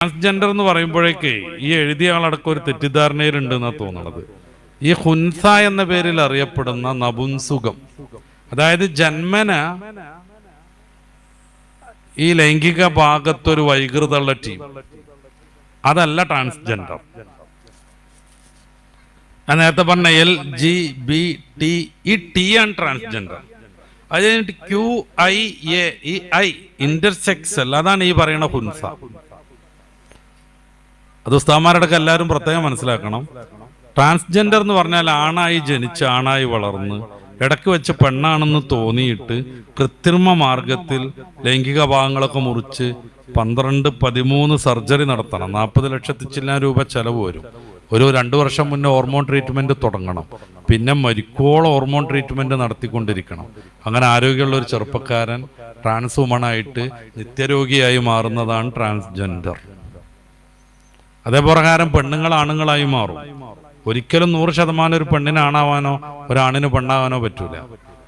Transgender എന്ന് പറയുമ്പോഴേക്ക് ഈ എഴുതിയ ആളടക്കം ഒരു തെറ്റിദ്ധാരണയിലുണ്ട് എന്നാ തോന്നുന്നത് ഈ ഹുൻസ എന്ന പേരിൽ അറിയപ്പെടുന്ന നപുൻസുഖം. അതായത് ജന്മന ഈ ലൈംഗിക ഭാഗത്തൊരു വൈകൃത ഉള്ള ടീം അതല്ല ട്രാൻസ്ജെൻഡർ ഞാൻ നേരത്തെ പറഞ്ഞ എൽ ജി ബി ടി ഈ ടി ആണ് ട്രാൻസ്ജെൻഡർ അത് കഴിഞ്ഞിട്ട് ക്യു ഐ എ ഈ ഐ ഇന്റർസെക്സൽ അതാണ് ഈ പറയുന്ന ഹുൻസ അത് ഉസ്താമാരടക്കം എല്ലാവരും പ്രത്യേകം മനസ്സിലാക്കണം. ട്രാൻസ്ജെൻഡർ എന്ന് പറഞ്ഞാൽ ആണായി ജനിച്ച് ആണായി വളർന്ന് ഇടയ്ക്ക് വെച്ച് പെണ്ണാണെന്ന് തോന്നിയിട്ട് കൃത്രിമ മാർഗത്തിൽ ലൈംഗിക ഭാഗങ്ങളൊക്കെ മുറിച്ച് പന്ത്രണ്ട് പതിമൂന്ന് സർജറി നടത്തണം. നാൽപ്പത് ലക്ഷത്തി ചില്ലാൻ രൂപ ചെലവ് വരും. ഒരു രണ്ടു വർഷം മുന്നേ ഹോർമോൺ ട്രീറ്റ്മെന്റ് തുടങ്ങണം. പിന്നെ മരിക്കോളം ഹോർമോൺ ട്രീറ്റ്മെന്റ് നടത്തിക്കൊണ്ടിരിക്കണം. അങ്ങനെ ആരോഗ്യമുള്ള ഒരു ചെറുപ്പക്കാരൻ ട്രാൻസ് വുമണായിട്ട് നിത്യരോഗിയായി മാറുന്നതാണ് ട്രാൻസ്ജെൻഡർ അതേപ്രകാരം പെണ്ണുങ്ങൾ ആണുങ്ങളായി മാറും. ഒരിക്കലും നൂറ് ശതമാനം ഒരു പെണ്ണിനാണാവാനോ ഒരാണിന് പെണ്ണാവാനോ പറ്റൂല.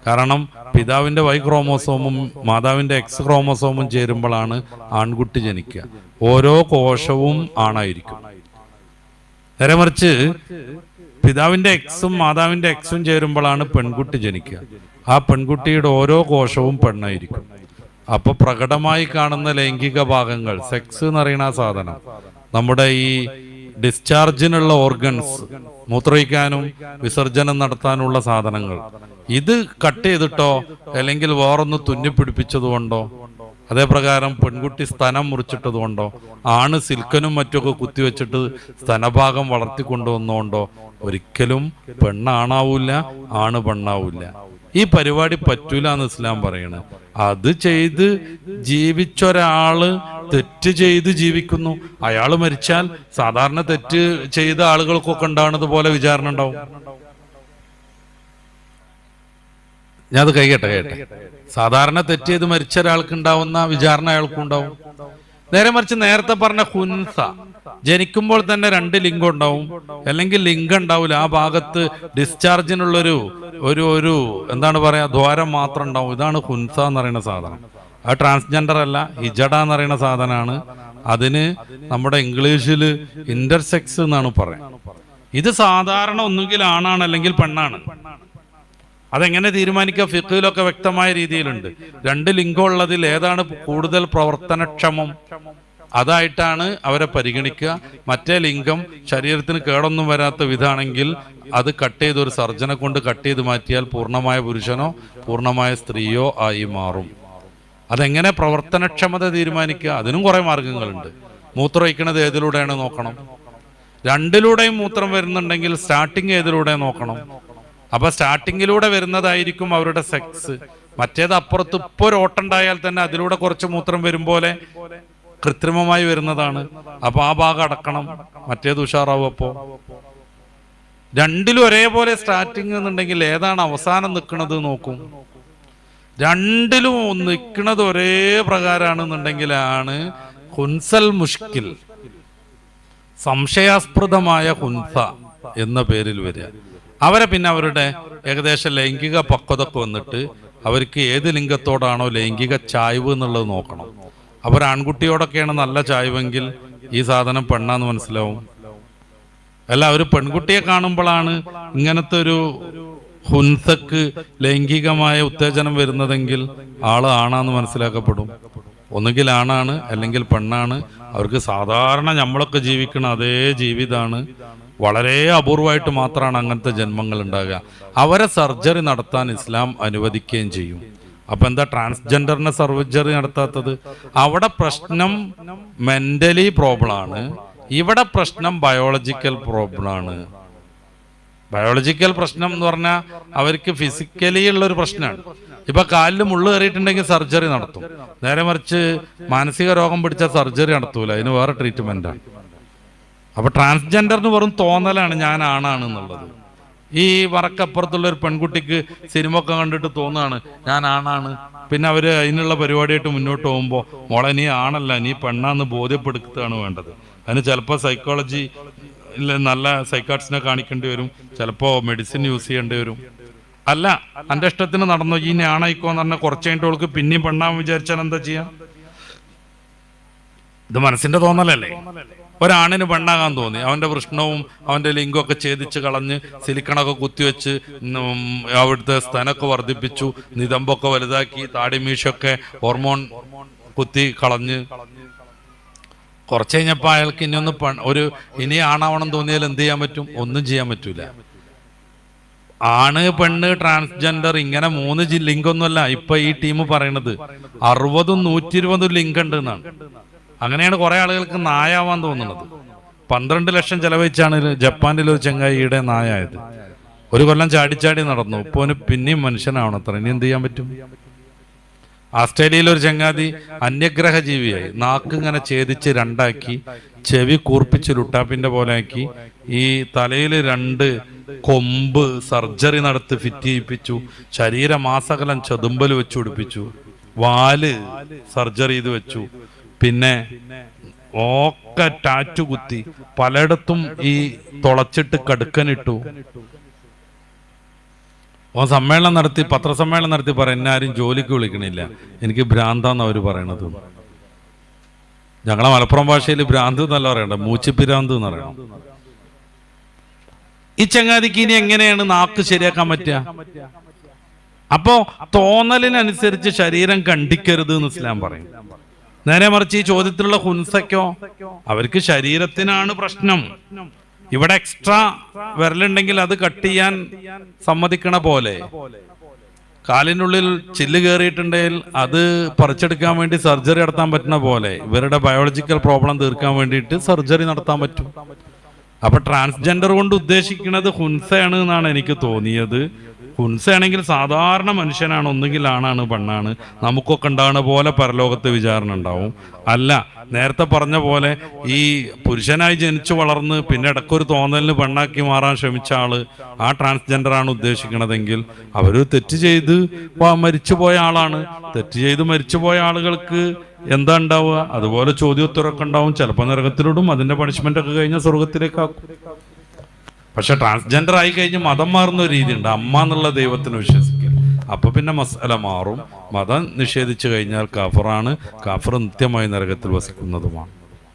കാരണം പിതാവിന്റെ വൈ ക്രോമോസോമും മാതാവിന്റെ എക്സ് ക്രോമോസോമും ചേരുമ്പോഴാണ് ആൺകുട്ടി ജനിക്കുക. ഓരോ കോശവും ആണായിരിക്കും. നേരെ മറിച്ച് പിതാവിന്റെ എക്സും മാതാവിന്റെ എക്സും ചേരുമ്പോഴാണ് പെൺകുട്ടി ജനിക്കുക. ആ പെൺകുട്ടിയുടെ ഓരോ കോശവും പെണ്ണായിരിക്കും. അപ്പൊ പ്രകടമായി കാണുന്ന ലൈംഗിക ഭാഗങ്ങൾ സെക്സ് എന്ന് പറയുന്ന സാധനം നമ്മുടെ ഈ ഡിസ്ചാർജിനുള്ള ഓർഗൻസ് മൂത്രയിക്കാനും വിസർജനം നടത്താനുള്ള സാധനങ്ങൾ. ഇത് കട്ട് ചെയ്തിട്ടോ അല്ലെങ്കിൽ വേറൊന്ന് തുന്നിപ്പിടിപ്പിച്ചതുകൊണ്ടോ അതേപ്രകാരം പെൺകുട്ടി സ്തനം മുറിച്ചിട്ടതുകൊണ്ടോ ആണ് സിൽക്കനും മറ്റൊക്കെ കുത്തിവെച്ചിട്ട് സ്തനഭാഗം വളർത്തിക്കൊണ്ടുവന്നുകൊണ്ടോ ഒരിക്കലും പെണ്ണാണാവൂല ആണ് പെണ്ണാവൂല. ഈ പരിപാടി പറ്റൂല എന്ന് ഇസ്ലാം പറയണ്. അത് ചെയ്ത് ജീവിച്ചൊരാൾ തെറ്റ് ചെയ്ത് ജീവിക്കുന്നു. അയാൾ മരിച്ചാൽ സാധാരണ തെറ്റ് ചെയ്ത ആളുകൾക്കൊക്കെ ഉണ്ടാവുന്നത് പോലെ വിചാരണ ഉണ്ടാവും. ഞാൻ അത് കൈകട്ടെ കേട്ടെ സാധാരണ തെറ്റ് ചെയ്ത് മരിച്ച ഒരാൾക്ക് ഉണ്ടാവുന്ന വിചാരണ അയാൾക്കും ഉണ്ടാവും. നേരെ മറിച്ച് നേരത്തെ പറഞ്ഞ ഹുൻസ ജനിക്കുമ്പോൾ തന്നെ രണ്ട് ലിംഗം ഉണ്ടാവും. അല്ലെങ്കിൽ ലിംഗം ഉണ്ടാവില്ല ആ ഭാഗത്ത് ഡിസ്ചാർജിനുള്ളൊരു ഒരു ഒരു എന്താണ് പറയാ ദ്വാരം മാത്രം ഉണ്ടാവും. ഇതാണ് ഹുൻസ എന്ന് പറയുന്ന സാധനം. ആ ട്രാൻസ്ജെൻഡർ അല്ല ഹിജഡ എന്ന് പറയുന്ന സാധനമാണ്. അതിന് നമ്മുടെ ഇംഗ്ലീഷിൽ ഇന്റർസെക്സ് എന്നാണ് പറയുന്നത്. ഇത് സാധാരണ ഒന്നുകിൽ ആണാണ് അല്ലെങ്കിൽ പെണ്ണാണ്. അതെങ്ങനെ തീരുമാനിക്കുക? ഫിഖിലൊക്കെ വ്യക്തമായ രീതിയിലുണ്ട്. രണ്ട് ലിംഗമുള്ളതിൽ ഏതാണ് കൂടുതൽ പ്രവർത്തനക്ഷമം? അതായിട്ടാണ് അവരെ പരിഗണിക്കുക. മറ്റേ ലിംഗം ശരീരത്തിന് കേടൊന്നും വരാത്ത വിധാണെങ്കിൽ അത് കട്ട് ചെയ്ത് ഒരു സർജനെ കൊണ്ട് കട്ട് ചെയ്ത് മാറ്റിയാൽ പൂർണമായ പുരുഷനോ പൂർണമായ സ്ത്രീയോ ആയി മാറും. അതെങ്ങനെ പ്രവർത്തനക്ഷമത തീരുമാനിക്കുക? അതിനും കുറെ മാർഗങ്ങളുണ്ട്. മൂത്രം ഒഴിക്കണത് ഏതിലൂടെയാണ് നോക്കണം? രണ്ടിലൂടെയും മൂത്രം വരുന്നുണ്ടെങ്കിൽ സ്റ്റാർട്ടിങ് ഏതിലൂടെ നോക്കണം? അപ്പൊ സ്റ്റാർട്ടിങ്ങിലൂടെ വരുന്നതായിരിക്കും അവരുടെ സെക്സ്. മറ്റേത് അപ്പുറത്ത് ഇപ്പൊ ഒരു ഓട്ടുണ്ടായാൽ തന്നെ അതിലൂടെ കുറച്ച് മൂത്രം വരും പോലെ കൃത്രിമമായി വരുന്നതാണ്. അപ്പൊ ആ ഭാഗം അടക്കണം. മറ്റേത് ഉഷാറാവും അപ്പോ. രണ്ടിലും ഒരേപോലെ സ്റ്റാർട്ടിങ് എന്നുണ്ടെങ്കിൽ ഏതാണ് അവസാനം നിൽക്കുന്നത് നോക്കും. രണ്ടിലും നിൽക്കുന്നത് ഒരേ പ്രകാരമാണെന്നുണ്ടെങ്കിലാണ് ഹുൻസൽ മുഷ്കിൽ. സംശയാസ്പൃതമായ ഹുൻസ എന്ന പേരിൽ വരിക. അവരെ പിന്നെ അവരുടെ ഏകദേശം ലൈംഗിക പക്വതൊക്കെ വന്നിട്ട് അവർക്ക് ഏത് ലിംഗത്തോടാണോ ലൈംഗിക ചായ്വ് എന്നുള്ളത് നോക്കണം. അവർ ആൺകുട്ടിയോടൊക്കെയാണ് നല്ല ചായ്വെങ്കിൽ ഈ സാധനം പെണ്ണാന്ന് മനസ്സിലാവും. അല്ല ഒരു പെൺകുട്ടിയെ കാണുമ്പോഴാണ് ഇങ്ങനത്തെ ഒരു ഹുൻസക്ക് ലൈംഗികമായ ഉത്തേജനം വരുന്നതെങ്കിൽ ആൾ ആണാന്ന് മനസ്സിലാക്കപ്പെടും. ഒന്നുകിൽ ആണാണ് അല്ലെങ്കിൽ പെണ്ണാണ്. അവർക്ക് സാധാരണ നമ്മളൊക്കെ ജീവിക്കുന്ന അതേ ജീവിതമാണ് വളരെ അപൂർവമായിട്ട് മാത്രമാണ് അങ്ങനത്തെ ജന്മങ്ങൾ ഉണ്ടാകുക. അവരെ സർജറി നടത്താൻ ഇസ്ലാം അനുവദിക്കുകയും ചെയ്യും. അപ്പൊ എന്താ ട്രാൻസ്ജെൻഡറിനെ സർജറി നടത്താത്തത്? അവിടെ പ്രശ്നം മെന്റലി പ്രോബ്ലം ആണ് ഇവിടെ പ്രശ്നം ബയോളജിക്കൽ പ്രോബ്ലം ആണ് ബയോളജിക്കൽ പ്രശ്നം എന്ന് പറഞ്ഞാൽ അവർക്ക് ഫിസിക്കലി ഉള്ള ഒരു പ്രശ്നമാണ്. ഇപ്പൊ കാലിൽ മുള്ളു കയറിയിട്ടുണ്ടെങ്കിൽ സർജറി നടത്തും. നേരെ മറിച്ച് മാനസിക രോഗം പിടിച്ച സർജറി നടത്തൂല. അതിന് വേറെ ട്രീറ്റ്മെന്റാണ് അപ്പൊ എന്ന് വെറും തോന്നലാണ് ഞാൻ ആണാണ് എന്നുള്ളത്. ഈ വറക്കപ്പുറത്തുള്ള ഒരു പെൺകുട്ടിക്ക് സിനിമ ഒക്കെ കണ്ടിട്ട് തോന്നുകയാണ് ഞാൻ ആണാണ്. പിന്നെ അവർ അതിനുള്ള പരിപാടിയായിട്ട് മുന്നോട്ട് പോകുമ്പോൾ മോളെ നീ ആണല്ല നീ പെണ്ണാന്ന് ബോധ്യപ്പെടുത്തുകയാണ് വേണ്ടത്. അതിന് ചിലപ്പോൾ സൈക്കോളജി നല്ല സൈക്കാട്സിനെ കാണിക്കേണ്ടി വരും ചിലപ്പോൾ മെഡിസിൻ യൂസ് ചെയ്യേണ്ടി വരും. അല്ല എന്റെ ഇഷ്ടത്തിന് നടന്നു ഈ ഞാണായിക്കോന്ന് പറഞ്ഞാൽ കുറച്ച് കഴിഞ്ഞിട്ട് അവൾക്ക് പിന്നെയും പെണ്ണാൻ വിചാരിച്ചാൽ എന്താ ചെയ്യാം? ഇത് മനസ്സിന്റെ തോന്നലല്ലേ? ഒരാണിന് പെണ്ണാകാൻ തോന്നി. അവന്റെ വൃഷ്ണവും അവന്റെ ലിംഗമൊക്കെ ഛേദിച്ച് കളഞ്ഞ് സിലിക്കണൊക്കെ കുത്തിവെച്ച് അവിടുത്തെ സ്ഥനമൊക്കെ വർദ്ധിപ്പിച്ചു. നിതമ്പൊക്കെ വലുതാക്കി. താടിമീശൊക്കെ ഹോർമോൺ കുത്തി കളഞ്ഞ്. കുറച്ച് കഴിഞ്ഞപ്പോൾ അയാൾക്ക് ഇനി ഒന്ന് ഒരു ഇനി ആണാവണം തോന്നിയാൽ എന്ത് ചെയ്യാൻ പറ്റും? ഒന്നും ചെയ്യാൻ പറ്റൂല. ആണ് പെണ്ണ് ട്രാൻസ്ജെൻഡർ ഇങ്ങനെ മൂന്ന് ലിങ്ക് ഒന്നുമല്ല ഇപ്പൊ ഈ ടീം പറയണത് അറുപതും നൂറ്റി ഇരുപതും ലിങ്ക് ഉണ്ട് എന്നാണ് അങ്ങനെയാണ് കുറെ ആളുകൾക്ക് നായാവാൻ തോന്നുന്നത്. പന്ത്രണ്ട് ലക്ഷം ചെലവഴിച്ചാണ് ജപ്പാനിൽ ഒരു ചെങ്ങായിയുടെ നായായത്. ഒരു കൊല്ലം ചാടിച്ചാടി നടന്നു. ഇപ്പൊ അവന് പിന്നെയും മനുഷ്യനാവണം അത്ര ഇനി എന്ത് ചെയ്യാൻ പറ്റും? ആസ്ട്രേലിയയിൽ ഒരു ചങ്ങാതി അന്യഗ്രഹ ജീവിയായി നാക്ക് ഇങ്ങനെ ഛേദിച്ച് രണ്ടാക്കി ചെവി കൂർപ്പിച്ച് ലുട്ടാപ്പിന്റെ പോലെ ആക്കി ഈ തലയിൽ രണ്ട് കൊമ്പ് സർജറി നടത്തി ഫിറ്റ് ചെയ്യിപ്പിച്ചു ശരീരമാസകലം ചെതുമ്പൽ വെച്ച് പിടിപ്പിച്ചു വാൽ സർജറി ചെയ്ത് വെച്ചു പിന്നെ ഒക്കെ ടാറ്റു കുത്തി പലയിടത്തും ഈ തുളച്ചിട്ട് കടുക്കനിട്ടു. ഓ സമ്മേളനം നടത്തി പത്രസമ്മേളനം നടത്തി പറ എന്നെ ആരും ജോലിക്ക് വിളിക്കണില്ല. എനിക്ക് ഭ്രാന്താന്ന് അവർ പറയണത്. ഞങ്ങളെ മലപ്പുറം ഭാഷയിൽ ഭ്രാന്ത് എന്നല്ല പറയണ്ട മൂച്ചിപ്പിരാന്ത് എന്ന് പറയണം. ഈ ചങ്ങാതിക്ക് ഇനി എങ്ങനെയാണ് നാക്ക് ശരിയാക്കാൻ പറ്റുക? അപ്പോ തോന്നലിനനുസരിച്ച് ശരീരം കണ്ടിക്കരുത് എന്ന് ഇസ്ലാം പറയും. നേരെ മറിച്ച് ഈ ചോദ്യത്തിലുള്ള ഹുൻസക്കോ അവർക്ക് ശരീരത്തിനാണ് പ്രശ്നം. ഇവിടെ എക്സ്ട്രാ വിരലുണ്ടെങ്കിൽ അത് കട്ട് ചെയ്യാൻ സമ്മതിക്കണ പോലെ. കാലിനുള്ളിൽ ചില്ല് കയറിയിട്ടുണ്ടെങ്കിൽ അത് പറിച്ചെടുക്കാൻ വേണ്ടി സർജറി നടത്താൻ പറ്റുന്ന പോലെ. ഇവരുടെ ബയോളജിക്കൽ പ്രോബ്ലം തീർക്കാൻ വേണ്ടിയിട്ട് സർജറി നടത്താൻ പറ്റും. അപ്പൊ ട്രാൻസ്ജെൻഡർ കൊണ്ട് ഉദ്ദേശിക്കുന്നത് ഹുൻസയാണ് എന്നാണ് എനിക്ക് തോന്നിയത്. ഹുൻസ ആണെങ്കിൽ സാധാരണ മനുഷ്യനാണ് ഒന്നുകിൽ ആണാണ് പെണ്ണാണ്. നമുക്കൊക്കെ ഉണ്ടാകുന്ന പോലെ പരലോകത്ത് വിചാരണ ഉണ്ടാവും. അല്ല നേരത്തെ പറഞ്ഞ പോലെ ഈ പുരുഷനായി ജനിച്ചു വളർന്ന് പിന്നെ ഇടക്കൊരു തോന്നലിന് പെണ്ണാക്കി മാറാൻ ശ്രമിച്ച ആൾ ആ ട്രാൻസ്ജെൻഡർ ആണ് ഉദ്ദേശിക്കണതെങ്കിൽ അവർ തെറ്റ് ചെയ്ത് മരിച്ചു പോയ ആളാണ്. തെറ്റ് ചെയ്ത് മരിച്ചു പോയ ആളുകൾക്ക് എന്താ ഉണ്ടാവുക? അതുപോലെ ചോദ്യോത്തരമൊക്കെ ഉണ്ടാവും. ചിലപ്പോൾ നരകത്തിലോടും അതിന്റെ പണിഷ്മെന്റ് ഒക്കെ കഴിഞ്ഞാൽ സ്വർഗത്തിലേക്കാക്കും പക്ഷെ ട്രാൻസ്ജെൻഡർ ആയി കഴിഞ്ഞ് മതം മാറുന്ന ഒരു രീതിയുണ്ട്. അമ്മ എന്നുള്ള ദൈവത്തിന് വിശ്വസിക്കുക. അപ്പൊ പിന്നെ മസാല മാറും. മതം നിഷേധിച്ചു കഴിഞ്ഞാൽ കാഫറാണ്. കാഫർ നിത്യമായി നരകത്തിൽ വസിക്കുന്നതുമാണ്.